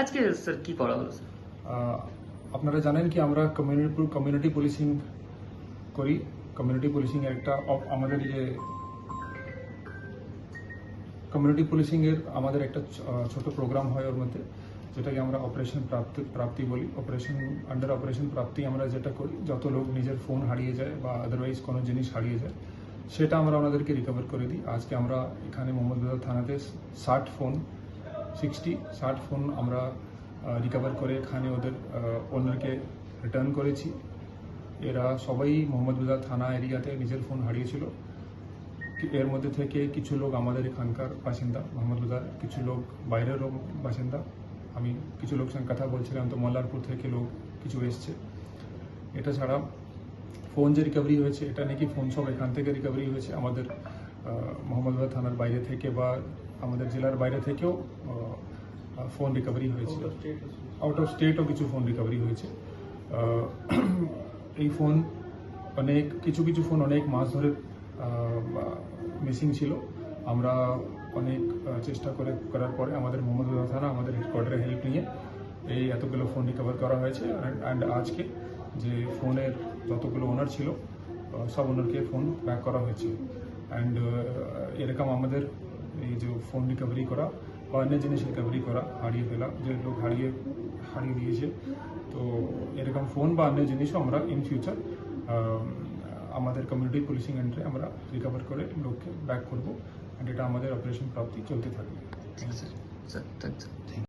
আজকে স্যার কি করা হলো আপনারা জানেন কি, আমরা কমিউনিটি কমিউনিটি পুলিশিং করি। কমিউনিটি পুলিশিং একটা আমাদের যে কমিউনিটি পুলিশিং এর আমাদের একটা ছোট প্রোগ্রাম হয় ওর মধ্যে, যেটাকে আমরা অপারেশন প্রাপ্তি প্রাপ্তি বলি। অপারেশন আন্ডার অপারেশন প্রাপ্তি আমরা যেটা করি, যত লোক নিজের ফোন হারিয়ে যায় বা আদারওয়াইজ কোনো জিনিস হারিয়ে যায়, সেটা আমরা ওনাদেরকে রিকভার করে দিই। আজকে আমরা এখানে মোহাম্মদবাজার থানাতে ষাট ফোন সিক্সটি ষাট ফোন আমরা রিকভার করে এখানে ওদের ওনারকে রিটার্ন করেছি। এরা সবাই মোহাম্মদবাজার থানা এরিয়াতে নিজের ফোন হারিয়েছিল। এর মধ্যে থেকে কিছু লোক আমাদের এখানকার বাসিন্দা মোহাম্মদবাজার কিছু লোক বাইরেরও বাসিন্দা। আমি কিছু লোক সঙ্গে কথা বলছিলাম, তো মল্লারপুর থেকে লোক কিছু এসছে। এটা ছাড়া ফোন যে রিকভারি হয়েছে, এটা নাকি ফোন সব এখান থেকে রিকভারি হয়েছে। আমাদের মোহাম্মদবাজার থানার বাইরে থেকে বা আমাদের জেলার বাইরে থেকেও ফোন রিকভারি হয়েছে আউট অফ স্টেটও কিছু ফোন রিকভারি হয়েছে। এই ফোন অনেক কিছু কিছু ফোন অনেক মাস ধরে মিসিং ছিল। আমরা অনেক চেষ্টা করে করার পরে আমাদের মোহাম্মদবাজার থানা আমাদের হেডকোয়ার্টারে হেল্প নিয়ে এই এতগুলো ফোন রিকভার করা হয়েছে। অ্যান্ড আজকে যে ফোনের যতগুলো ওনার ছিল সব ওনারকে ফোন ব্যাক করা হয়েছে। অ্যান্ড এরকম আমাদের এই যে ফোন রিকভারি করা বা অন্য জিনিস রিকভারি করা, হারিয়ে ফেলা, যে লোক হারিয়ে হারিয়ে দিয়েছে। তো এরকম ফোন বা অন্য জিনিসও আমরা ইন ফিউচার আমাদের কমিউনিটি পুলিশিং এন্ট্রে আমরা রিকভার করে লোককে ব্যাক করব। অ্যান্ড এটা আমাদের অপারেশন প্রাপ্তি চলতে থাকবে। ঠিক আছে স্যার থ্যাংক